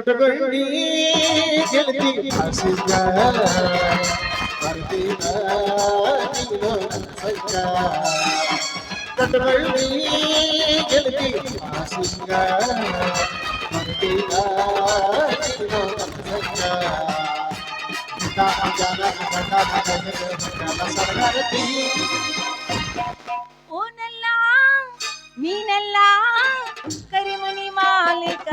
ಕಟಗಂಡಿ ಗೆಳತಿ ಹಸಿಂಗ ಬರ್ತೀನ ನೀನು ಸಂಗ ಕಟಗಂಡಿ ಗೆಳತಿ ಹಸಿಂಗ ಬರ್ತೀನ ನೀನು ಸಂಗ ಜನ ಜನ ಸರ್ಗಾರತಿ ಓನಲ್ಲ ನೀನಲ್ಲ ಕರಿಮನಿ ಮಾಲೀಕ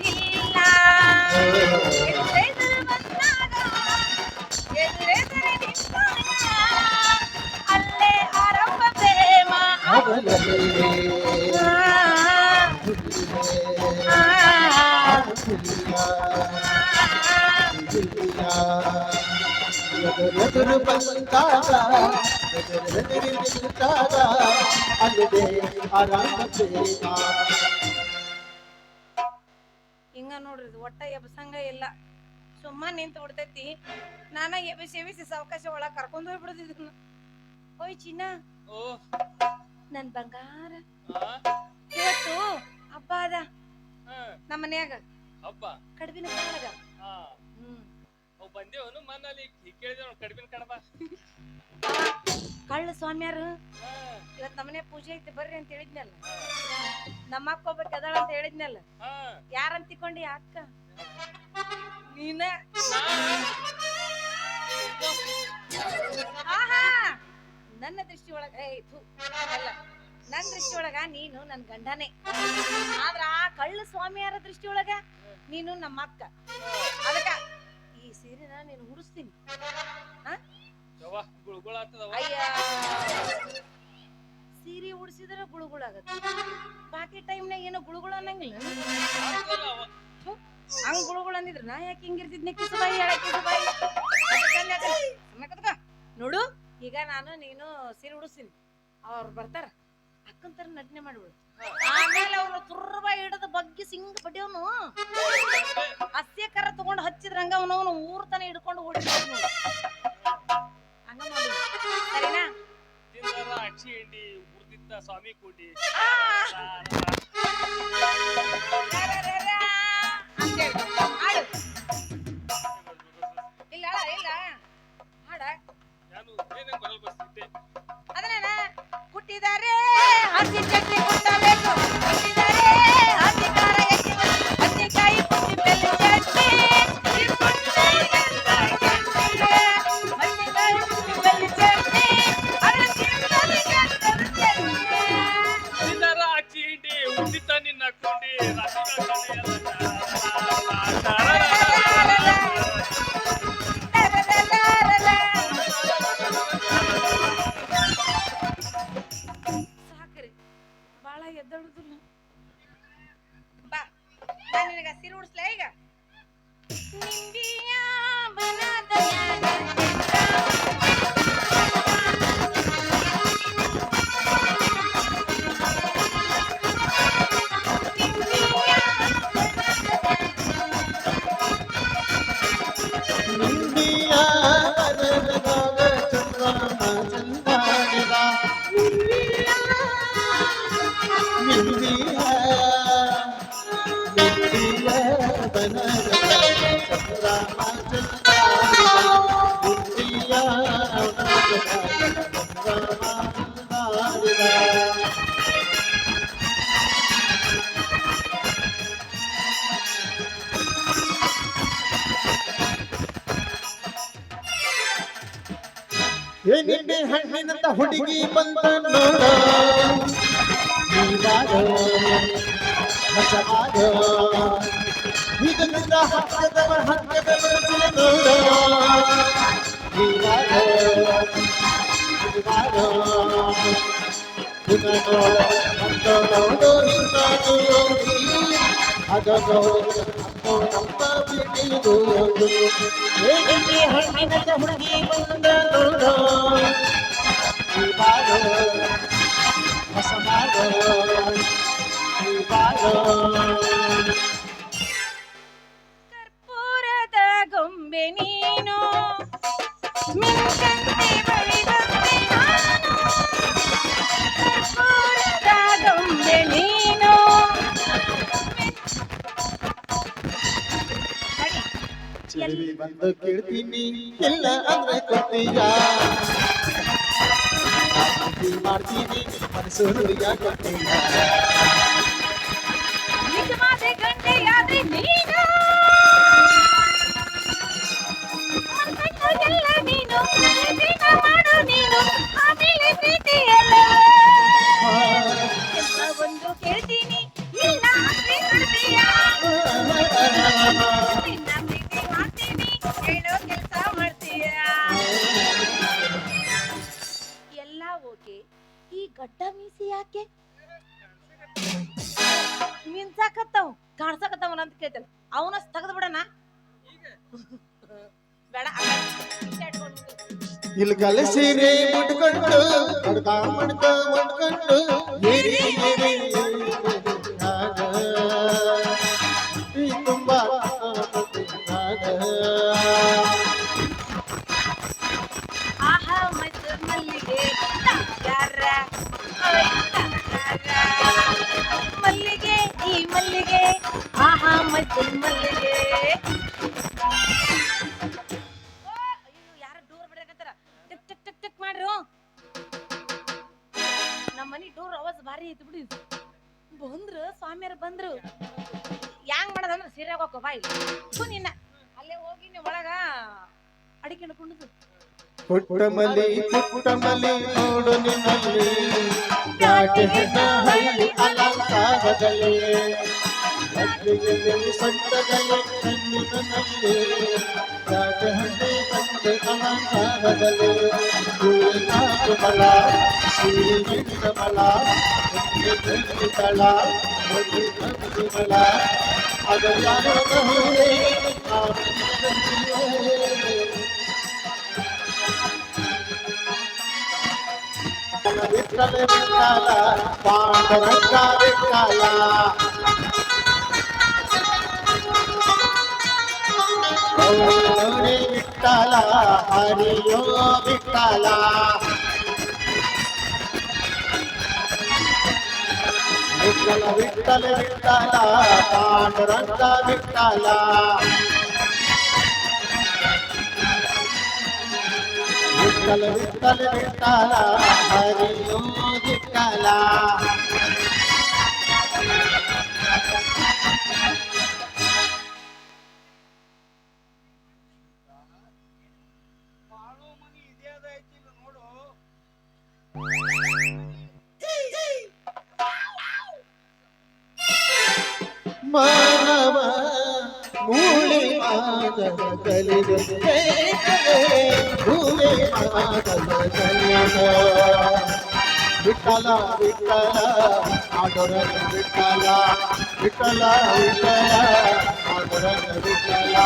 ಕಥೆಯಿಲ್ಲ ಎದುರೆದುರು ಬಂದಾಗ ಎದುರೆದುರು ನಿಂತಾಗ ಅಲ್ಲೇ ಆರಂಭ ಪ್ರೇಮ ಆ, ಆ, ಎದುರು ಬಂದಾಗ ಎದುರು ನಿಂತಾಗ ಅಲ್ಲಿದೆ ಆರಾಮ ಪ್ರೇಮ ನಿಂತು ಬಿಡ್ತೈತಿ ನಾನ ಎಬಿಸಿ ಎಬಿಸಿ ಸಾವಕಾಶ ಒಳಗ ಕರ್ಕೊಂಡು ಇದನ್ನ ಓಯ್ ಚಿನ್ನ. ಓ. ನನ್ ಬಂಗಾರ. ಇವತ್ತು ಹಬ್ಬ ಅದ. ನಮ್ಮ ಮನ್ಯಾಗ. ಹಬ್ಬ. ಕಡ್ಬಿನ ಕಾಳಗ. ಹಾ. ಹ್ಮ್. ಅವ್ ಬಂದೇವನು ಮನ್ನಲ್ಲಿ. ಕೇಳಿದ ಕಡ್ಬಿನ ಕಡಬ ಕಳ್ಳ ಸ್ವಾಮ್ಯಾರು. ಇವತ್ ನಮ್ಮನೆ ಪೂಜೆ ಐತಿ ಬರ್ರಿ ಅಂತ ಹೇಳಿದ್ನಲ್ಲ. ನಮ್ಮ ಅಕ್ಕ ಒಬ್ಬ ಅದಾಳ ಅಂತ ಹೇಳಿದ್ನಲ್ಲ ಯಾರಂತಿಕೊಂಡಿ ಯಾರಂತ ಅಕ್ಕ? ನೀನ. ಆಹಾ. ನನ್ನ ದೃಷ್ಟಿ ಒಳಗ ಅಲ್ಲ. ನನ್ನ ದೃಷ್ಟಿ ಒಳಗ ನೀನು ನನ್ನ ಗಂಡನೇ. ಆದ್ರ ಆ ಕಳ್ಳ ಸ್ವಾಮಿಯಾರ ದೃಷ್ಟಿ ಒಳಗ ನೀನು ನಮ್ಮ ಅಕ್ಕ. ಅದಕ್ಕ ಈ ಸೀರೆನ ನೀನು ಆಗ್ತದವ ಅಯ್ಯ. ಸೀರೆ ಉಡಿಸಿದ್ರೆ ಗುಳುಗುಳಾಗತ್ತೆ ಬಾಕಿ ಟೈಮ್ನಾಗ ಏನೋ ಗುಳುಗುಳ ಅನ್ನಂಗಿಲ್ಲ. ಹಂಗ್ ಗುಳುಗುಳ ಅಂದಿದ್ರ. ನಾ ಯಾಕೆ ಹಿಂಗಿರ್ತಿದ್ನಿ ಕಿಸುಬಾಯಿ ಹೇಳಕ್ ಕಿಸುಬಾಯಿ. ನೋಡು ಈಗ ನಾನು ನೀನು ಸೀರೆ ಉಡಿಸ್ತೀನಿ. ಅವ್ರು ಬರ್ತಾರ. ಅಕ್ಕನ ತರ ನಟನೆ ಮಾಡ್ಬಿಡು. ಆಮೇಲೆ ಅವ್ರು ತುರ್ಬ ಹಿಡದ ಬಗ್ಗೆ ಸಿಂಗ್ ಬಡಿಯವನು ಹಸ್ಯ ಕರ ತಗೊಂಡು ಹಚ್ಚಿದ್ರಂಗ ಅವನವನು ಊರ್ ತನ ಹಿಡ್ಕೊಂಡು ಓಡಿ ನೋಡು. ಹಂಗ ಮಾಡು. ಸರಿನಾ? ತಿಂದಾರ ಅಕ್ಷಿ ಹಿಂಡಿ ಸ್ವಾಮಿ ಕೂಡಿ! ಅಂತೇಳಿ ಹಾಡು ಇಲ್ಲ ಇಲ್ಲ. ಹಾಡ ಅದನ್ನ ಹುಟ್ಟಿದರೆ ಹಸಿ ಚಟ್ನಿ ಕುಟ್ಟಬೇಕು. ಹುಟ್ಟಿದರೆ ಎದ್ದಳುದಿಲ್ಲ ಬಾ ಬಾ ನಿನಗ ಸೀರೆ ಈಗ. ನಿಂಬಿಯ ಏನಿದೆ ಹಣ್ಣಿನಂತ ಹುಡುಗಿ ಬಂದ ನೋಡ ಇದರಿಂದ ಹಕ್ಕದವ ಹಕ್ಕದ ಮನಸ್ಸಿನ ನೋಡ ನೀವಾಗ ನೀವಾಗ ಇದ ನೋಡ ಅಂತ ನೋಡು ಇಂತ ನೋಡಿ ಅದ ನೋಡು ಅಂತ ಬಿಟ್ಟಿದು ಏನಿದೆ ಹಣ್ಣಿನಂತ ಹುಡುಗಿ ಬಂದ ನೋಡ ನೀವಾಗ ಹೊಸವಾಗ ಚೆಲುವಿ ಬಂದು ಕೇಳ್ತೀನಿ ಇಲ್ಲ ಅಂದ್ರೆ ಕೊಡ್ತೀಯ ಪ್ರೀತಿ ಮಾಡ್ತೀನಿ ಮನಸ್ಸು ಹೃದಯ ಕೊಡ್ತೀಯ ನಿಜವಾದ ಗಂಟೆಯಾದ್ರೆ ನೀನು ಎಲ್ಲ ಇಲ್ಲಿ ಹುಡ್ಕ ಮಡ್ಕ ಮುಟ್ಕೊಂಡು ಈ ತುಂಬಾ ಮಲ್ಲಿಗೆ ಈ ಮಲ್ಲಿಗೆ. ಆಹಾ ಮಲ್ಲಿಗೆ ಪುಟ್ಟ ಮಲಿ ಪುಟ್ಟ ಮಲಿ ನೋಡು ನಿನ್ನಲ್ಲಿ ಯಾಕೆ ಹೆಣ್ಣ ಹಳ್ಳಿ ಅಲಂಕಾರದಲ್ಲಿ ಮದ್ವೆಯಲ್ಲಿ ಸೊಂಟದಲ್ಲಿ ಕಣ್ಣಿನಲ್ಲಿ ಯಾಕೆ ಹಳ್ಳಿ ತಂದೆ ಅಲಂಕಾರದಲ್ಲಿ ಹೂವಿನಾಡು ಬಲ ಸೀರಿನಿಂದ ಬಲ ಒಂದು ತಳ ಒಂದು ತಂದು ಬಲ ಅದು ಯಾರೋ ಹೂವೇ ಆ ಹೂವಿನಲ್ಲಿಯೇ. ವಿಠಲ ವಿಠಲ ಪಾಂಡರಂಗ ವಿಠಲ ಗೌರಿ ವಿಠಲ ಹರಿಯೋ ವಿಠಲ ವಿಠಲ ವಿಠಲ ವಿಠಲ ವಿಠಲ ವಿಠಲ ಹರಿಯೋ ಮಾನವ ಮೂಳೆ ಮಾನವ ಕಲಿದ ಮಾನವ ಕಲಿದ ವಿಠಲ ವಿಠಲ ಆದರ ವಿಠಲ ವಿಠಲ ವಿಠಲ ಆದರ ವಿಠಲ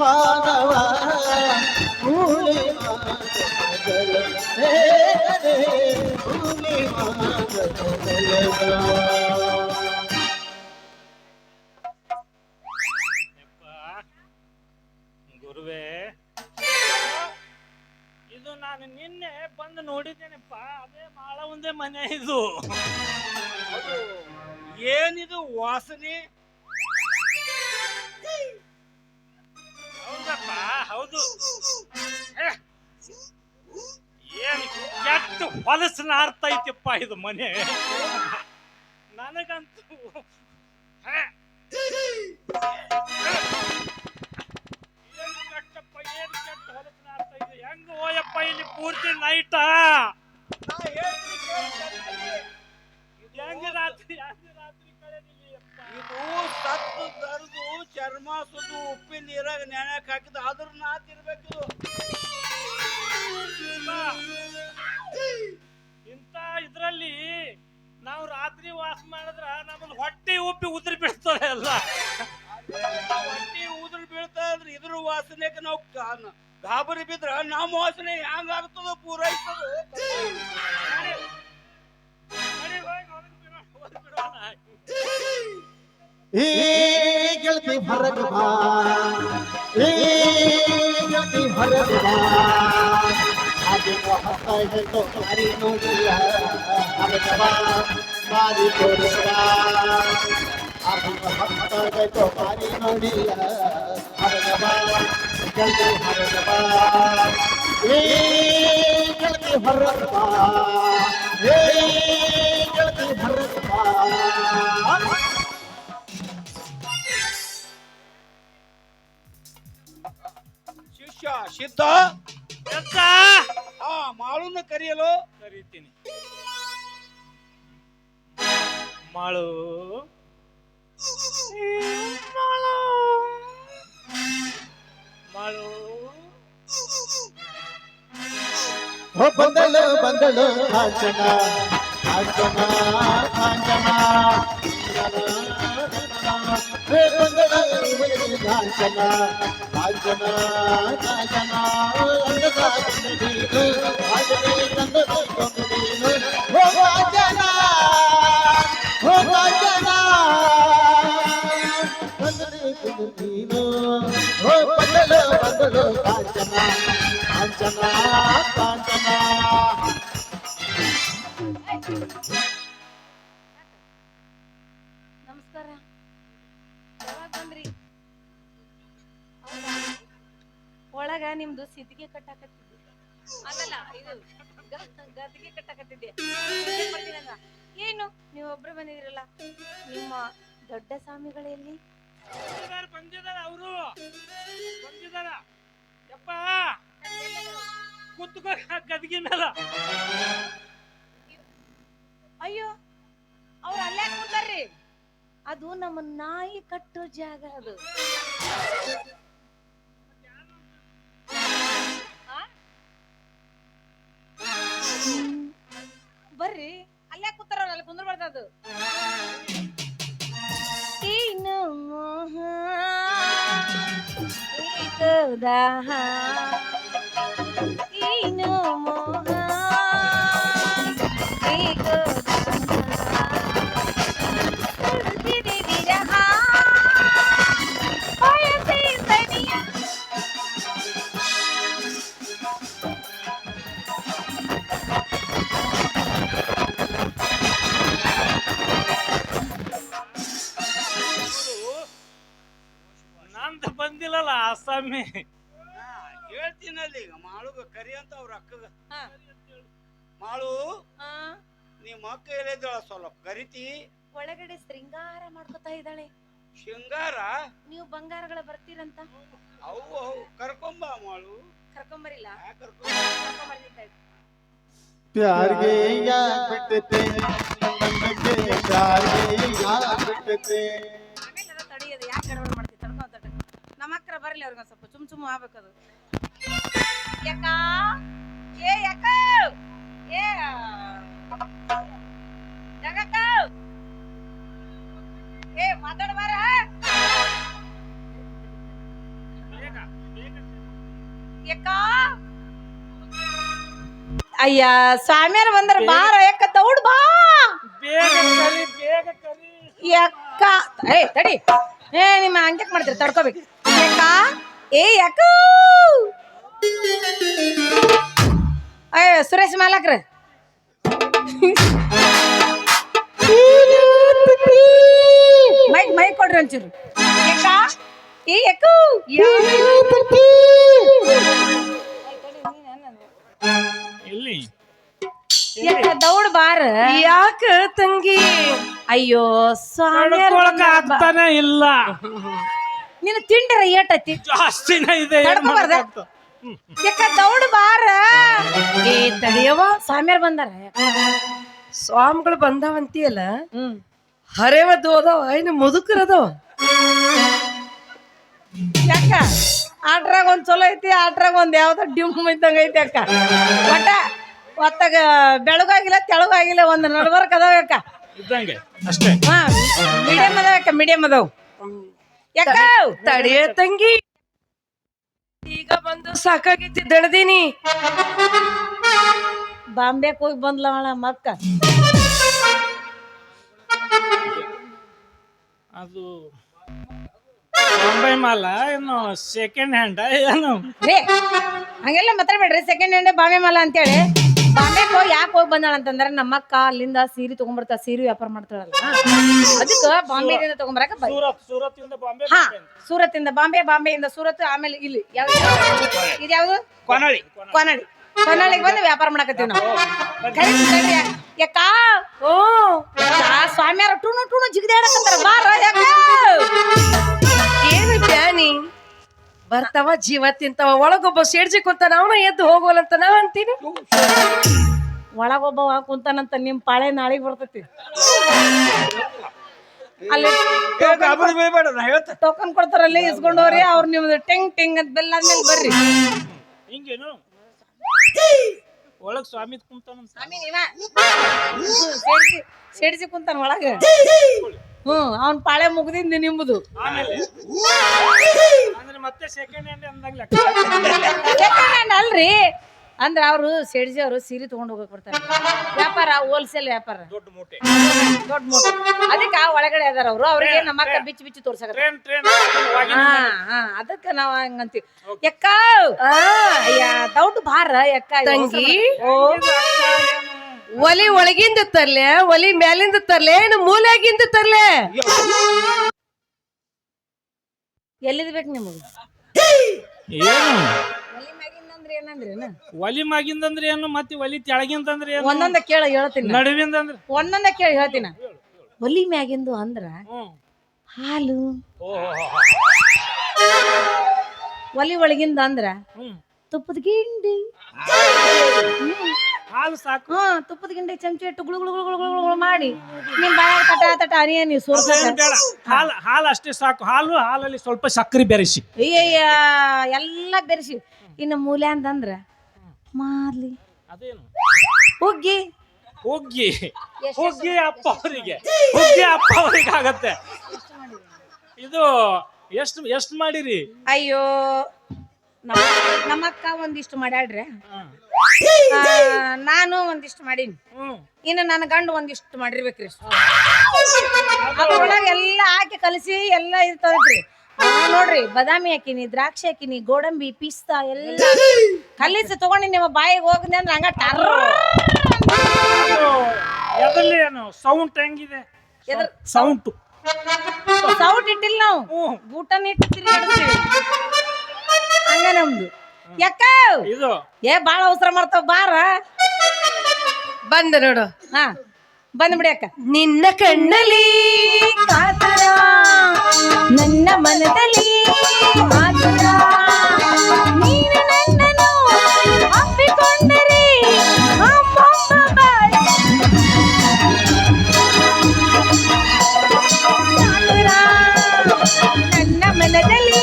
ಮಾನವ ಮೂಳೆ ಮಾನವ ಮನೆ ಇದು. ಏನಿದು ವಾಸನೆ? ಹೌದಪ್ಪ, ಹೌದು. ಏನ್ ಕೆಟ್ಟ ಹೊಲಸಿನ ನಾರ್ತೈತಿಪ್ಪ ಇದು ಮನೆ. ನನಗಂತೂ ಏನು ಕೆಟ್ಟಪ್ಪ, ಏನು ಕೆಟ್ಟ ಹೊಲಸಿನ ಅರ್ಥ ಇದೆ? ಹೆಂಗ ಹೋಯಪ್ಪ ಇಲ್ಲಿ ಪೂರ್ತಿ ಇದು ಸತ್ತು ಕರೆದು ಚರ್ಮ ಸುದ್ದು ಉಪ್ಪಿನ ನೀರಾಗ ನೆನಕ್ ಹಾಕಿದ ಅದ್ರ ನಾ ತಿರ್ಬೇಕು ಇಂತ ಇದ್ರಲ್ಲಿ ನಾವು ರಾತ್ರಿ ವಾಸ ಮಾಡಿದ್ರ ನಮ್ಮ ಹೊಟ್ಟೆ ಉಪ್ಪಿ ಉದ್ರಿ ಬೀಳ್ತಾರೆ ಅಲ್ಲ ಹೊಟ್ಟೆ ಉದ್ರಿ ಬೀಳ್ತಾ ಇದ್ರೆ ಇದ್ರ ವಾಸನೆಗೆ ನಾವು ಗಾಬರಿ ಬಿದ್ರ ನಮ್ಮ ವಾಸನೆ ಹ್ಯಾಂಗ ಆಗ್ತದ ಪೂರೈತದ ಏ ಗೆಳತಿ ಹೊರಗೆ ಬಾ. ಏ ಗೆಳತಿ ಹೊರಗೆ ಬಾ. ಅದೇನೋ ಹತ್ತ ಹೇಳ್ತೋ ಮಾರಿ ನೋಡಿಲ್ಲ ಹೊರಗೆ ಬಾ. ಮಾರಿ ತೋರಿಸ್ದ ಅದೇನೋ ಹತ್ತ ಹೇಳ್ತೋ ಮಾರಿ ನೋಡಿಲ್ಲ ಹೊರಗೆ ಬಾ ಗೆಳತಿ ಹೊರಗೆ ಬಾ ಏ ಗೆಳತಿ ಹೊರಗೆ ಬಾ ಏ ಗೆಳತಿ ಹೊರಗೆ ಬಾ ಶಿಷ್ಯ ಸಿದ್ಧ ಆ ಮಾಳುನ ಕರೆಯಲು ಕರೀತೀನಿ ಮಾಳು ಮಾಳು ಓ ಬಂದಳು ಬಂದಳು ಕಾಂಚನ ಕಾಂಚನ ಕಾಂಚನ ಹೇ ಬಂದಳು ಬಂದಳು ಕಾಂಚನ ಕಾಂಚನ ಕಾಂಚನ ಅಂದದ ಬಂದಳು ಕಾಂಚನ ಕಾಂಚನ ಕಾಂಚನ ನಮಸ್ಕಾರ? ಒಳಗ ನಿಮ್ದು ಸಿದ್ಧಿಗೆ ಕಟ್ಟಾಕತ್ತಿದ್ದೆ. ಅಲ್ಲಲ್ಲ ಇದು ಗದ್ದಿಗೆ ಕಟ್ಟಾಕತ್ತಿದ್ದೆ. ಏನ್ ಏನು? ನೀವು ಒಬ್ರು ಬಂದಿದ್ರಲ್ಲ ನಿಮ್ಮ ದೊಡ್ಡ ಸ್ವಾಮಿಗಳಲ್ಲಿ ಬಂದಿದಾರ ಅವರು. ಬಂದಿದಾರ. ಯಪ್ಪ ಕುತ್ಕೋ ಗದ್ಗಿ ಅಯ್ಯೋ, ಅವ್ರು ಅಲ್ಲೇ ಕೂತಾರ್ರಿ. ಅದು ನಮ್ಮ ನಾಯಿ ಕಟ್ಟೋ ಜಾಗ ಅದು? ಬರ್ರಿ, ಅಲ್ಲೇ ಕೂತಾರ ಅಲ್ಲಿ ಕುಂದ್ರಬಾರ್ದು ಅದು. ಏಕ ದಾಹ ಆಸಾಮಿ ಹೇಳ್ತೀನಲ್ಲಿ ಈಗ. ಮಾಳುಗ ಕರಿ ಅಂತ ಅವ್ರ ಅಕ್ಕಗ. ಹಾ. ಮಾಳು ಆ, ನಿಮ್ಮ ಅಕ್ಕ ಹೇಳಿದಳ ಸ್ವಲ್ಪ ಕರಿತಿ. ಒಳಗಡೆ ಶೃಂಗಾರ ಮಾಡ್ಕೊತಾ ಇದ್ದಾಳೆ. ಶೃಂಗಾರ? ನೀವು ಬಂಗಾರಗಳ ಬರ್ತೀರಂತ? ಅವು ಅವು. ಕರ್ಕೊಂಬ ಮಾಳು. ಕರ್ಕೊಂಬರಿಲ್ಲ. ಯಾ ಕರ್ಕೊಂಬ? ಪ್ಯಾರ್ಗೆ ಯಾಕ್ ಬಿಟ್ಟತೆ ಆಮೇಲೆ ಅದ ತಡಿಯೋದು. ಯಾಕೆ ನಮ್ಮ ಬರಲಿ ಅವ್ರಿಗೆ ಸ್ವಲ್ಪ ಚುಮ್ ಚುಮ್ ಆಗ್ಬೇಕದು. ಯಾಕ ಏ ಯಾಕ ಏ ಜಗಕ್ಕ ಏ ಬೇಗ. ಯಾಕ ಅಯ್ಯ ಸ್ವಾಮಿಯರ್ ಬಂದ್ರ ಬಾರ ಯಾಕ ತೌಡ್ ಬಾ. ಬೇಗ ಕರಿ ಬೇಗ ಕರಿ. ಯಾಕ ಏ ತಡಿ. ಏ ನಿಮ್ಮ ಅಂಕ್ಯಕ್ ಮಾಡ್ತೀರಿ ತಡ್ಕೋಬೇಕು. ಯಾಕ ಏ ಯಾಕ? ಅಯ್ಯ ಸುರೇಶ್ ಮಾಲಕ್ರ. ಮೈಕ್ ಮೈ ಕೊಡ್ರಿ ಒಂಚೂರು. ಯಾಕ ಏ ಯಾಕ? ಎಲ್ಲಿ? ಯಾಕ ದೌಡ್ ಬಾರ. ಯಾಕ ತಂಗಿ? ಅಯ್ಯೋ ಸ್ವಾಮಿ ಆಗ್ತಾನೆ ಇಲ್ಲ. ನಿನ್ನ ತಿಂಡ್ರ ಏಟೈತಿ? ಜಾಸ್ತಿನ ಇದೆ ಏನ್ ತಡ್ಕೊಬಾರ್ದ? ಮಾಡಕ್ಕಾಗ್ತ? ಹ್ಮ್. ಯಾಕ ದೌಡ್ ಬಾರ? ಏ ತಡಿಯವ ಸ್ವಾಮಿಯರ್ ಬಂದಾರ. ಸ್ವಾಮಿಗಳು ಬಂದಾವಂತಿಯಲ್ಲ? ಹ್ಮ್. ಹರೇವದ್ದು ಅದಾವ ಇನ್ನು ಮುದುಕರದವ ಯಾಕ? ಆಟ್ರಾಗ ಒಂದ್ ಚಲೋ ಐತಿ ಆಟ್ರಾಗ ಒಂದ್ ಯಾವ್ದೋ ಡಿಮ್ ಇದ್ದಂಗ ಐತಿ ಅಕ್ಕ ಒಟ್ಟ ಒತ್ತಾಗ ಬೆಳಗಾಗಿಲ್ಲ ತೆಳಗಾಗಿಲ್ಲ ಒಂದ್ ನಡ್ಬರ್ಕ್ ಅದಾವ ಅಕ್ಕ ಇದ್ದಂಗೆ ಅಷ್ಟೇ. ಹಾ ಮೀಡಿಯಂ ಅದಾವ ಅಕ್ಕ ಮೀಡಿಯಂ ಅದಾವ. ಯಾಕ? ತಡಿಯ ತಂಗಿ. ಈಗ ಬಂದು ಸಾಕಾಗಿತ್ತು ದಣದೀನಿ ಬಾಂಬೆ ಹೋಗಿ ಬಂದ್ಲವಳ ಮಕ್ಕ. ಅದು ಬಾಂಬೆ ಮಾಲ ಏನು ಸೆಕೆಂಡ್ ಹ್ಯಾಂಡ್ ಏನು? ರೇ ಹಂಗೆಲ್ಲ ಮಾತಾಡ್ಬೇಡ್ರಿ ಸೆಕೆಂಡ್ ಹ್ಯಾಂಡ್ ಬಾಂಬೆ ಮಾಲ ಅಂತೇಳಿ. ಬಾಂಬೆಕ್ ಹೋಗಿ ಯಾಕೆ ಹೋಗಿ ಬಂದಾಳ ಅಂತಂದ್ರ ನಮ್ಮಕ್ಕ ಅಲ್ಲಿಂದ ಸೀರೆ ತಗೊಂಡ್ಬರ್ತಾ ಸೀರೆ ವ್ಯಾಪಾರ ಮಾಡ್ತಾಳಲ್ಲ. ಅದಕ್ಕೆ ಬಾಂಬೆದಿಂದ ತಗೊಂಬರಕ ಸೂರತ್ ಸೂರತ್ ಇಂದ ಬಾಂಬೆ ಹಾ ಸೂರತ್ ಇಂದ ಬಾಂಬೆ ಬಾಂಬೆಯಿಂದ ಸೂರತ್ ಆಮೇಲೆ ಇಲ್ಲಿ ಯಾವ್ದು ಇದ್ಯಾವ್ದು? ಕೊನಳಿ. ಕೊನಳಿ. ಕೊನಳಿಗೆ ಬಂದು ವ್ಯಾಪಾರ ಮಾಡಕತ್ತೀವಿ ನಾವು. ಯಾಕ ಓ ಸ್ವಾಮಿಯಾರ ಟೂನು ಟೂನು ಜಿಗಿದಾಡಕತ್ತಾರ. ಬಾರ ಯಾಕ ಏನು ಬ್ಯಾನಿ ಬರ್ತಾವ ಜೀವ ತಿಂತಾವ ಒಳಗೊಬ್ಬ ಸೇಡ್ಜಿ ಕುಂತಾನ ಅವನ ಎದ್ದು ಹೋಗೋಲಂತ ನಾವ್ ಅಂತೀನಿ. ಒಳಗೊಬ್ಬವ ಕುಂತಾನಂತ ನಿಮ್ ಪಾಳೆ ನಾಳೆಗೆ ಬರ್ತೈತಿ. ಅಲ್ಲಿ ನಾ ಟೋಕನ್ ಕೊಡ್ತಾರಲ್ಲಿ ಇಸ್ಕೊಂಡವ್ರಿ ಅವ್ರು ನಿಮ್ದು ಟೆಂಗ್ ಟೆಂಗ್ ಅಂತ ಬೆಲ್ಲ ಆದ್ಮೇಲೆ ಬರ್ರಿ. ಹಿಂಗೇನು? ಒಳಗ್ ಸ್ವಾಮಿ ಕುಂತಾನ ಸ್ವಾಮಿ ನೀವ? ಸೇಡ್ಸಿ ಸೇಡ್ಸಿ ಕುಂತಾನ ಒಳಗ. ಹ್ಮ್ ಅವ್ನ ಪಾಳೆ ಮುಗ್ದಿಂದ ನಿಮ್ಮದು ಆಮೇಲೆ? ಅಂದ್ರೆ ಮತ್ತೆ ಸೆಕೆಂಡ್ ಹ್ಯಾಂಡ್ ಅಲ್ರಿ. ಅಂದ್ರ ಅವ್ರು ಸೇಡ್ಜಿ ಅವರು ಸೀರೆ ತಗೊಂಡ್ ಹೋಗಕ್ ಬರ್ತಾರೆ. ವ್ಯಾಪಾರ ಹೋಲ್ಸೇಲ್ ವ್ಯಾಪಾರ. ದೊಡ್ಡ ಮೂಟೆ. ದೊಡ್ಡ ಮೂಟೆ. ಅದಕ್ಕ ಒಳಗಡೆ ಅದಾರ ಅವರು. ಅವ್ರಿಗೆ ನಮ್ಮ ಅಕ್ಕ ಬಿಚ್ಚಿ ಬಿಚ್ಚಿ ತೋರ್ಸಕ ಹಾ ಹಾ ಅದಕ್ಕ ನಾವ್ ಹಂಗಂತೀವಿ ಯಕ್ಕ ಅಯ್ಯ ದೌಡ್ ಭಾರ ಯಕ್ಕ ತಂಗಿ? ಓ ಒಲಿ ಒಳಗಿಂದ ತರ್ಲೆ ಒಲಿ ಮ್ಯಾಲಿಂದ ತರ್ಲೆ ಏನು ಮೂಲೆಗಿಂದ ತರ್ಲೆ. ಎಲ್ಲಿದ್ ಬೇಕು ನಿಮಗ? ಏನು? ಒಲಿ ಮ್ಯಾಗಿಂದ ಅಂದ್ರೆ ಏನಂದ್ರೇನ ಒಲಿ ಮ್ಯಾಗಿಂದಂದ್ರೆ ಏನು ಮತ್ತೆ ಒಲಿ ತೆಳಗಿಂದಂದ್ರೆ ಏನು? ಒಂದೊಂದ ಕೇಳ ಹೇಳ್ತೀನಿ. ನಡುವಿಂದಂದ್ರೆ ಒಂದೊಂದ ಕೇಳಿ ಹೇಳ್ತೀನಿ. ಒಲಿ ಮ್ಯಾಗಿಂದು ಅಂದ್ರ ಹ್ಮ್. ಹಾಲು. ಓಹೋ ಒಲಿ ಒಳಗಿಂದ ಅಂದ್ರ ಹ್ಮ್. ತುಪ್ಪದ ಗಿಂಡಿ. ಹಾಲು ಸಾಕು. ಹ್ಮ್ ತುಪ್ಪದ ಗಿಂಡಿ ಚಮಚ ಇಟ್ಟು ಗುಳು ಗುಳು ಗುಳು ಗುಳು ಗುಳು ಗುಳು ಮಾಡಿ. ನಿಮ್ ಬಾಯಾಗ ತಟ ತಟ ಅನಿಯ ನೀವು ಅದೇನ್ ಬೇಡ. ಹಾಲು ಹಾಲು ಅಷ್ಟೇ ಸಾಕು. ಹಾಲು ಹಾಲಲ್ಲಿ ಸ್ವಲ್ಪ ಸಕ್ಕರೆ ಬೆರೆಸಿ. ಅಯ್ಯಯ್ಯ ಎಲ್ಲ ಬೆರೆಸಿ. ಇನ್ನು ಮೂಲೆ ಅಂತಂದ್ರ ಮಾರ್ಲಿ ಅದೇನು? ಹುಗ್ಗಿ. ಹುಗ್ಗಿ. ಹುಗ್ಗಿ ಅಪ್ಪ ಅವರಿಗೆ. ಹುಗ್ಗಿ ಅಪ್ಪ ಅವರಿಗೆ ಆಗತ್ತೆ. ಇದು ಎಷ್ಟು ಎಷ್ಟು ಮಾಡಿರಿ? ಅಯ್ಯೋ ನಮ್ಮ ನಮ್ಮಕ್ಕ ಒಂದಿಷ್ಟು ಮಾಡ್ಯಾಳ್ರಿ. ಆ, ನಾನು ಒಂದಿಷ್ಟು ಮಾಡೀನಿ. ಇನ್ನು ನನ್ನ ಗಂಡು ಒಂದಿಷ್ಟು ಮಾಡಿರ್ಬೇಕ್ರಿ ಅದ್ರೊಳಗೆ ಎಲ್ಲ ಹಾಕಿ ಕಲಸಿ ಎಲ್ಲ ಇರ್ತದ್ರಿ ನೋಡ್ರಿ ಬಾದಾಮಿ ಹಾಕಿನಿ ದ್ರಾಕ್ಷಿ ಹಾಕಿನಿ ಗೋಡಂಬಿ ಪಿಸ್ತಾ ಎಲ್ಲ ಕಲಿಸಿ ತಗೊಂಡಿ ನಿಮ್ಮ ಬಾಯಿಗೆ ಹೋಗಿದೆ ಅಂದ್ರೆ ಹಂಗ ಟರ್ ಸೌಂಟ್ ಎದರಲ್ಲಿ ಏನು? ಸೌಂಡ್ ಹೆಂಗಿದೆ? ಎದ್ರ- ಸೌಂಡ್ ಸೌಟ್. ಇಟ್ಟಿಲ್ಲ ನಾವು. ಊಟನ ಇಟ್ಟು ತಿರ್ಗಾಡ್ತೀವಿ ಹಂಗ ನಮ್ದು. ಯಾಕ? ಇದು. ಏ ಬಾಳ ಅವಸರ ಮಾಡ್ತಾವ ಬಾರ. ಬಂದ ನೋಡು. ಹಾ ಬಂದ್ಬಿಡಿ ಅಕ್ಕ. ನಿನ್ನ ಕಣ್ಣಲ್ಲಿ ಕಾತರ ನನ್ನ ಮನದಲ್ಲಿ ಮಾತರ ನೀನು ನನ್ನನ್ನು ಅಪ್ಪಿಕೊಂಡರೆ ಅಮ್ಮಮ್ಮ ನನ್ನ ಮನದಲ್ಲಿ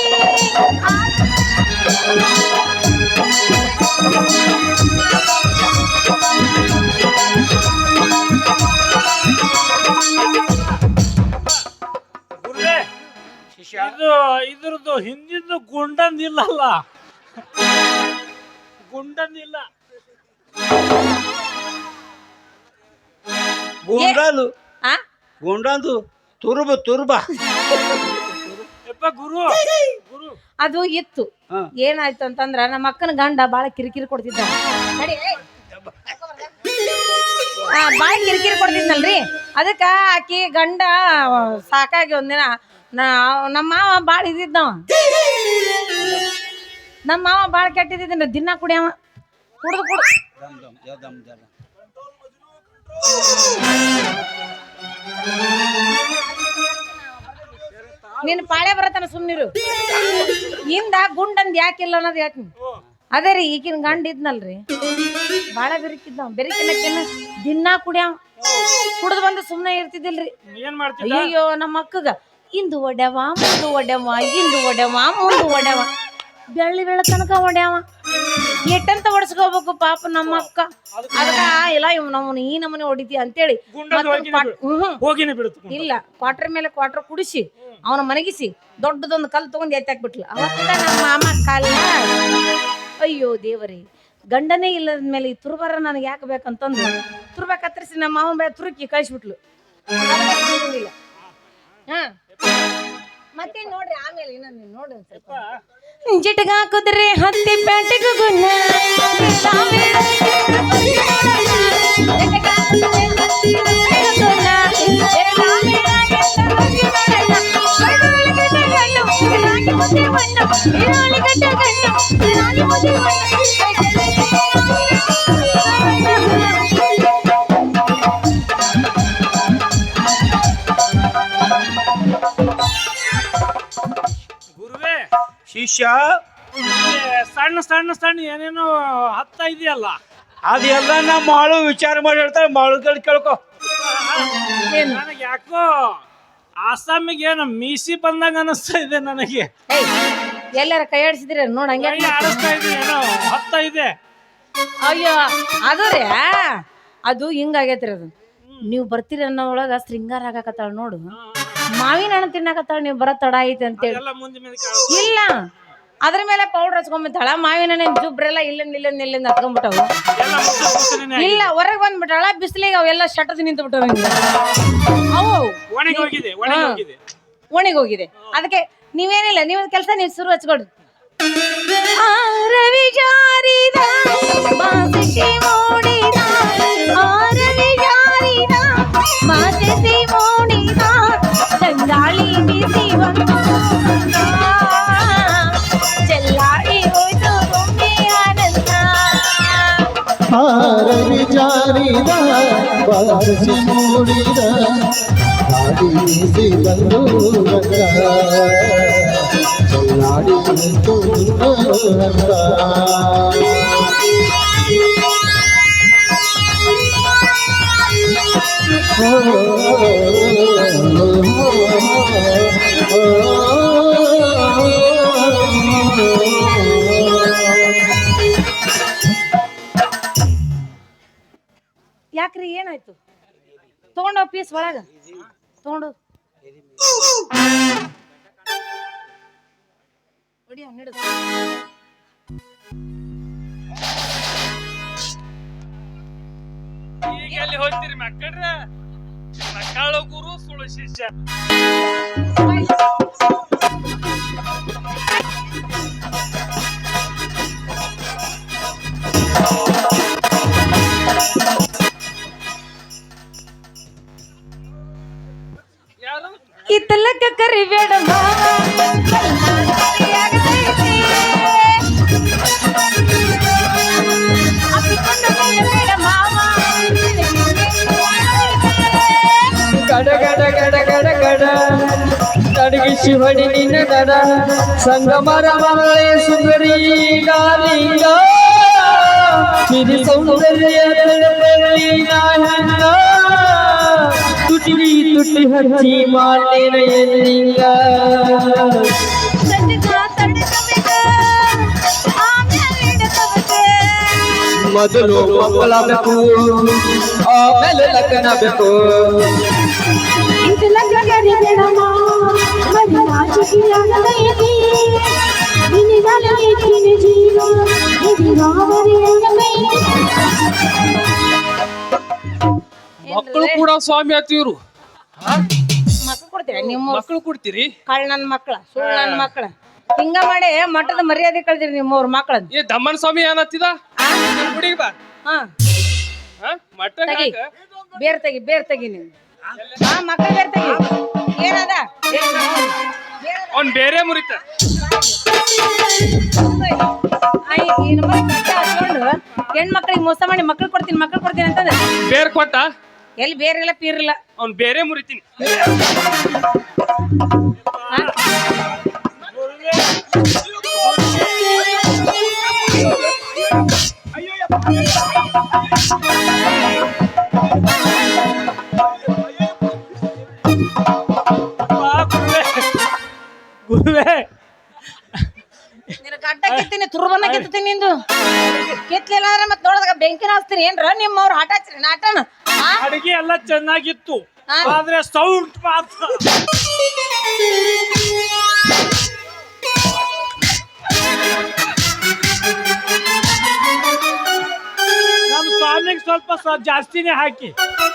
ಇದು ಇದ್ರದ್ದು ಹಿಂದಿಂದು ಗುಂಡಂದ್ ಇಲ್ಲಲ್ಲ ಗುಂಡಂದ್ ಇಲ್ಲ ಗುಂಡಲು ಆ? ಗುಂಡಂದು ತುರುಬ ತುರುಬ. ಯಪ್ಪ ಗುರು? ಗುರು ಅದು ಇತ್ತು. ಏನಾಯ್ತು ಅಂತಂದ್ರ ನಮ್ಮ ಅಕ್ಕನ ಗಂಡ ಬಾಳ ಕಿರಿಕಿರಿ ಕೊಡ್ತಿದ್ದ. ಬಾಳ ಕಿರಿಕಿರಿ ಕೊಡ್ತಿದ್ನಲ್ರಿ. ಅದಕ್ಕ ಆಕಿ ಗಂಡ ಸಾಕಾಗಿ ಒಂದಿನ ನಾ ನಮ್ಮ ಮಾವ ಬಾಳ ಇದ್ದಿದ್ದವ ನಮ್ಮ ಮಾವ ಬಾಳ ಕೆಟ್ಟಿದ್ದ ದಿನ ಕುಡಿಯವ ಕುಡ್ದು ಕುಡ್ ನಿನ್ನ ಪಾಳೆ ಬರತನ ಸುಮ್ಮನಿರು ಇಂದ ಗುಂಡಂದ್ ಯಾಕಿಲ್ಲ ಅನ್ನೋದು ಹೇಳ್ತೀನಿ. ಅದೇ ರೀ ಈಗಿನ ಗಂಡ ಇದ್ನಲ್ರಿ. ಬಾಳ ಬೆರಿಕಿದ್ದ ಬೆರಿಕಿನಕ್ಕಿನ್ನ ದಿನಾ ಕುಡ್ಯಾವ ಕುಡ್ದು ಬಂದು ಸುಮ್ಮನೆ ಇರ್ತಿದ್ದಿಲ್ರಿ. ಅಯ್ಯೋ ನಮ್ಮ ಅಕ್ಕಗ ಇಂದು ಒಡೆವ ಮುಂದು ಒಡೆವ ಇಂದು ಒಡೆವ ಮುಂದು ಒಡೆವ ಬೆಳ್ಳಿ ಬೆಳ ತನಕ ಹೊಡ್ಯಾವ ಎಟ್ಟಂತ ಹೊಡ್ಸ್ಕೋಬೇಕು ಪಾಪ ನಮ್ಮ ಅಕ್ಕ ಅದಕ್ಕ ಇಲ್ಲ ಇವ್ ನಮ್ಮನ್ನ ಈ ನಮ್ಮನೆ ಹೊಡಿತಿ ಅಂತೇಳಿ ಗುಂಡದ ಮತ್ತೊಂದ್ ಕ್ವಾಟ್- ಹ್ಮ್. ಹೋಗಿನೇ ಬಿಡುತ್ತೆ ಇಲ್ಲ ಕ್ವಾರ್ಟರ್ ಮೇಲೆ ಕ್ವಾರ್ಟರ್ ಕುಡಿಸಿ ಅವನ ಮನಗಿಸಿ ದೊಡ್ಡದೊಂದು ಕಲ್ಲು ತಗೊಂಡು ಎತ್ತಾಕ್ಬಿಟ್ಲು ಅವತ್ತ ನಮ್ಮ ಮಾಮ ಕಾಲ ಅಯ್ಯೋ ದೇವರೇ ಗಂಡನೇ ಇಲ್ಲದ ಮೇಲೆ ಈ ತುರ್ಬಾರ ನನಗೆ ಯಾಕೆ ಬೇಕಂತಂದು ತುರ್ಬ ಕತ್ತರಿಸಿ ನಮ್ಮ ಮಾವನ ಬೇ ತುರುಕಿ ಕಳಿಸ್ಬಿಟ್ಲು ಹಾ. ಮತ್ತೆ ನೋಡ್ರಿ ಆಮೇಲೆ ಇನ್ನೊಂದು ನೋಡ್ರಿ ಒಂದ್ ಸ್ವಲ್ಪ. ಜಿಟ್ಗ ಹಾಕಿದ್ರೆ ಹತ್ತಿ ಪ್ಯಾಂಟಿಗೂ ಗುಣ ಗುರುವೇ ಏ, ಸಣ್ಣ ಸಣ್ಣ ಸಣ್ಣ ಏನೇನೋ ಹತ್ತಾ ಇದೆಯಲ್ಲ? ಅದೆಲ್ಲ ನಮ್ಮ ಮಾಳು ವಿಚಾರ ಮಾಡಿ ಹೇಳ್ತಾರೆ ಮಾಳುಗಳು ಕೇಳ್ಕೊ. ನನಗೆ ಯಾಕೋ ಆಸಾಮಿಗೆ ಏನೋ ಮೀಸಿ ಬಂದಂಗ ಅನಿಸ್ತಾ ಇದೆ ನನಗೆ. ಎಲ್ಲರ ಕೈ ಆಡಿಸಿದ್ರೆ ನೋಡಿ ಹಂಗೆ ಕೈ ಆಡಿಸ್ತಾ ಇದೆ ಏನೋ ಹತ್ತ ಇದೆ. ಅಯ್ಯೋ ಅದು ರೀ ಅದು ಹಿಂಗಾಗೈತ್ರಿ ಅದು. ನೀವು ಬರ್ತೀರಿ ಅನ್ನೋ ಒಳಗ ಶೃಂಗಾರ ಆಗಾಕತ್ತಾಳ ನೋಡು. ಮಾವಿನ ಹಣ್ಣು ತಿನ್ನಾಕತ್ತಾಳ ನೀವು ಬರ ತಡ ಐತೆ ಅಂತೇಳಿ. ಇಲ್ಲ. ಅದ್ರ ಮೇಲೆ ಪೌಡರ್ ಹಚ್ಕೊಂಡ್ಬಿಟ್ಟಾಳ ಮಾವಿನ ಹಣ್ಣಿನ ಜುಬ್ರೆಲ್ಲ ಇಲ್ಲಿಂದ ಇಲ್ಲಿಂದ ಇಲ್ಲಿಂದ ಹತ್ಕೊಂಡ್ಬಿಟ್ಟವು. ಇಲ್ಲ ಹೊರಗೆ ಬಂದ್ಬಿಟ್ಟಾಳ ಬಿಸಿಲಿಗೆ ಅವೆಲ್ಲ ಶಟದ್ ನಿಂತು ಬಿಟ್ಟವು ಅವು. ಒಣಗಿ ಹೋಗಿದೆ ಅದಕ್ಕೆ ನೀವೇನಿಲ್ಲ ನೀವು ಕೆಲಸ ನೀವು ಶುರು ಹಚ್ಕೊಡ್ರಿ ಆ ರವಿ ಜಾರಿದ ಮಾಸಿಸಿ ಹಾರವಿ ಜಾರಿದ ಬಾರಿಸಿ ಮೂಡಿದ ಗಾಡಿ ಬೀಸಿ ಬಂದು ಬಂದ ಚಲ್ಲಾಡಿ ನಿಂತು ನಿಂತ ಯಾಕ್ರಿ ಏನಾಯ್ತು? ತಗೊಂಡೋ ಪೀಸ್ ಒಳಗ. ತಗೊಂಡು ಎಲ್ಲಿ ಹೋಗ್ತೀರಿ ಮಕ್ಕಳ ಗುರು ಸುಳ್ಳು ಇತ್ತಲಕ್ಕ ಕರಿಬೇಡ ಮಾವ ಅಪ್ಪಿಕೊಂಡ ಕರಿಬೇಡ ಮಾವ ಗಡ ಗಡ ಗಡ ಗಡ ಗಡ ನಡಗಿಸಿ ಹೊಡಿ ನಿನ್ನ ಗಡ ಸಂಗಮರ ಮರಳೆ ಸುಂದರಿ ಗಾಲಿಂಗ ಸಿರಿ ಸೌಂದರ್ಯ ತಳತಳಿ ನಾಯಂಗ ತುಟಿ ತುಟಿ ಹಚ್ಚಿ ಮಾಲಿನ ಎಲ್ಲಿಂಗ ಸಂಜೆಗ ತಡಕಬೇಕ ಆಮೇಲೆ ಹಿಡಕಬೇಕ ಮೊದಲು ಮಕ್ಕಳಬೇಕು ಆಮೇಲೆ ಲಗ್ನ ಬೇಕು ಇತ್ತಲಕ್ಕ ಕರಿಬೇಡ ಮಕ್ಕಳು ಕೂಡ ಸ್ವಾಮಿ ಆತಿವ್ರು ಮಕ್ಳು ಕೊಡ್ತೀರ? ನಿಮ್ಮ ಮಕ್ಕಳು ಕೊಡ್ತೀರಿ. ಕಳ್ ನನ್ನ ಮಕ್ಕಳ ಸುಳ್ಳು ನನ್ನ ಮಕ್ಕಳ ಹಿಂಗ ಮಾಡಿ ಮಠದ ಮರ್ಯಾದೆ ಕಳ್ದಿರಿ ನಿಮ್ಮವ್ರ ಮಕ್ಕಳ ಏ ದಮ್ಮನ್ ಸ್ವಾಮಿ ಏನತ್ತಿದ ಹುಡುಗಿ ಬಾ. ಹಾ. ಹಾ? ಮಟ್ಟ ತೆಗಿ. ಹಾಕ. ಬೇರ್ ತೆಗಿ ಬೇರ್ ತೆಗಿ ನೀವು. ಹಾ ಮಕ್ಳು ಬೇರ್ ತೆಗಿ. ಏನದ? ಅವ್ನ್ ಬೇರೆ ಮುರಿತ. ಹೆಣ್ಮಕ್ಳಿಗೆ ಮೋಸ ಮಾಡಿ ಮಕ್ಳು ಕೊಡ್ತೀನಿ ಮಕ್ಳು ಕೊಡ್ತೀನಿ ಅಂತಂದ್ರೆ ಬೇರ್ ಕೊಟ್ಟ? ಎಲ್ಲಿ ಬೇರಿಲ್ಲ ಪೀರಿಲ್ಲ. ಅವ್ನು ಬೇರೆ ಮುರಿತೀನಿ. ಗುರುವೇ. ನಿನ್ನ ಗಡ್ಡ ಕಿತ್ತೀನಿ ತುರ್ಬನ್ನ ಕಿತ್ತೀನಿ ನಿಂದು. ಕಿತ್ಲಿಲ್ಲ ಅಂದ್ರೆ ಮತ್ತೆ ನೋಡಿದಾಗ ಬೆಂಕಿನ ಹಚ್ತೀನಿ ಏನ್ರ ನಿಮ್ಮವ್ರು ಹಠ ಹಚ್ಚಿರಿ ನಾಟನ? ಅಡಿಗೆ ಎಲ್ಲ ಚೆನ್ನಾಗಿತ್ತು. ಹಾ. ಆದ್ರೆ ಸೌಂಡ್ ಮಾತ್ರ. ನಮ್ಮ ಸ್ವಾಮಿಗೆ ಸ್ವಲ್ಪ ಸ- ಜಾಸ್ತಿನೇ ಹಾಕಿ.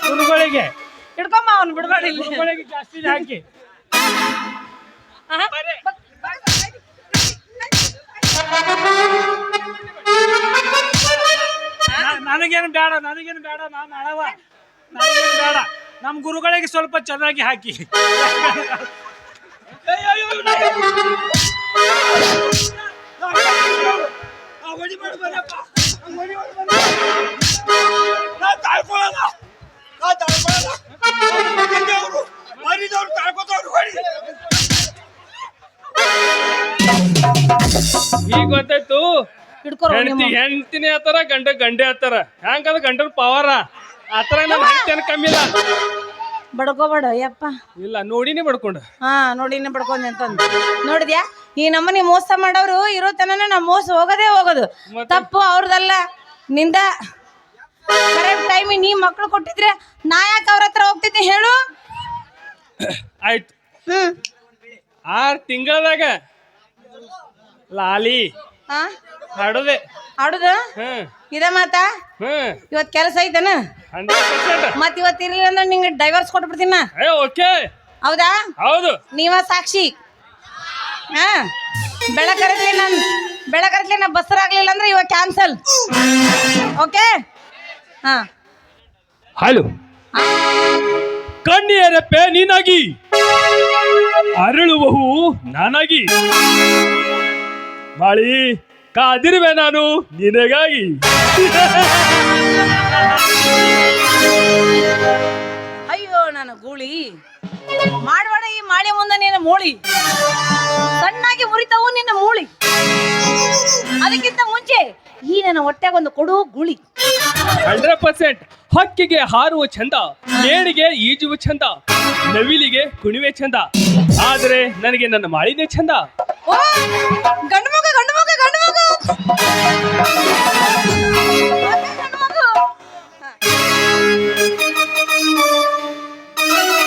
ಹುಡುಗಳಿಗೆ. ಹಿಡ್ಕೊಂಬ ಅವ್ನು ಬಿಡ್ಬೇಡ ಇಲ್ಲಿ. ಕುರುಗಳಿಗೆ ಜಾಸ್ತಿನೇ ಹಾಕಿ. ಆಹಾ. ನನಗೇನು ಬೇಡ ನನಗೇನು ಬೇಡ ನಾನು ಅಳವ ನನಗೇನು ಬೇಡ. ನಮ್ಮ ಗುರುಗಳಿಗೆ ಸ್ವಲ್ಪ ಚೆನ್ನಾಗಿ ಹಾಕಿ. ಈಗ ಗೊತ್ತಾಯ್ತು? ಹಿಡ್ಕೊರೋ ಹೆಂಡತಿ ಹೆಂಡತಿನೇ ಆತರ ಗಂಡ ಗಂಡೆ ಆತರ. ಹ್ಯಾಂಗ ಗಂಡನ ಪವರ ಆತರ ನಮ್ಮ ಹೆಂಡತಿ ಕಮ್ಮಿ ಇಲ್ಲ. ಬಡ್ಕೋಬೇಡ ಯಪ್ಪ. ಇಲ್ಲ ನೋಡಿನೇ ಬಡ್ಕೊಂಡು. ಹಾ ನೋಡಿನೇ ಬಡ್ಕೊಂಡೆ ಅಂತಂದು. ನೋಡಿದ್ಯಾ? ಈ ನಮ್ಮನೆ ಮೋಸ ಮಾಡೋರು ಇರೋ ತನನ ನಾ ಮೋಸ ಹೋಗೋದೇ ಹೋಗೋದು. ತಪ್ಪು ಅವ್ರದಲ್ಲ. ನಿಂದ ಕರೆಕ್ಟ್ ಟೈಮ್ ನೀ ಮಕ್ಳು ಕೊಟ್ಟಿದ್ರೆ ನಾ ಯಾಕೆ ಅವ್ರ ಹತ್ರ ಹೋಗ್ತಿದ್ದೆ ಹೇಳು? ಆಯ್ತು. ಹ್ಮ್. ಆರ್ ತಿಂಗಳದಾಗ ಲಾಲಿ ಹಾ ಹಾಡೋದೆ. ಆಡುದ ಹ್ಮ್. ಇದ ಮಾತಾ? ಇವತ್ ಕೆಲಸ ಐತನ? ಮತ್ ಇವತ್ ಇರ್ಲಿಲ್ಲ ಅಂದ್ರೆ ನಿಂಗೆ ಡೈವರ್ಸ್ ಕೊಟ್ಬಿಡ್ತೀನ ಓಕೆ. ಹೌದಾ? ಹೌದು. ನೀವ ಸಾಕ್ಷಿ. ಹಾ. ಬೆಳಕರತ್ಲಿ ನನ್ ಬೆಳಕರತ್ಲಿ ನಾ ಬಸ್ಸರಾಗ್ಲಿಲ್ಲ ಅಂದ್ರೆ ಇವಾಗ ಕ್ಯಾನ್ಸಲ್ ಓಕೆ? ಹಾ. ಹಲೋ. ಕಣ್ಣಿಯರಪ್ಪೆ ನೀನಾಗಿ ಅರಳುವಹು ನಾನಾಗಿ. ಮಾಳಿ ಕಾದಿರುವೆ ನಾನು ನಿನಗಾಗಿ. ಅಯ್ಯೋ ನನ್ನ ಗೂಳಿ. ಮಾಡೋಣ ಈ ಮಾಡಿ ಮುಂದೆ ನಿನ್ನ ಮೂಳಿ. ಸಣ್ಣಾಗಿ ಮುರಿತಾವು ನಿನ್ನ ಮೂಳಿ. ಅದಕ್ಕಿಂತ ಮುಂಚೆ ಈ ನನ್ನ ಹೊಟ್ಟೆಗೊಂದು ಕೊಡು ಗುಳಿ. Hundred percent. ಹಕ್ಕಿಗೆ ಹಾರುವ ಚಂದ, ನೇಣಿಗೆ ಈಜುವ ಚಂದ, ನವಿಲಿಗೆ ಕುಣಿವೆ ಚಂದ. ಆದರೆ ನನಗೆ ನನ್ನ ಮಾಳಿನೇ ಚಂದ. ಗಂಡು ಮಗ, ಗಂಡು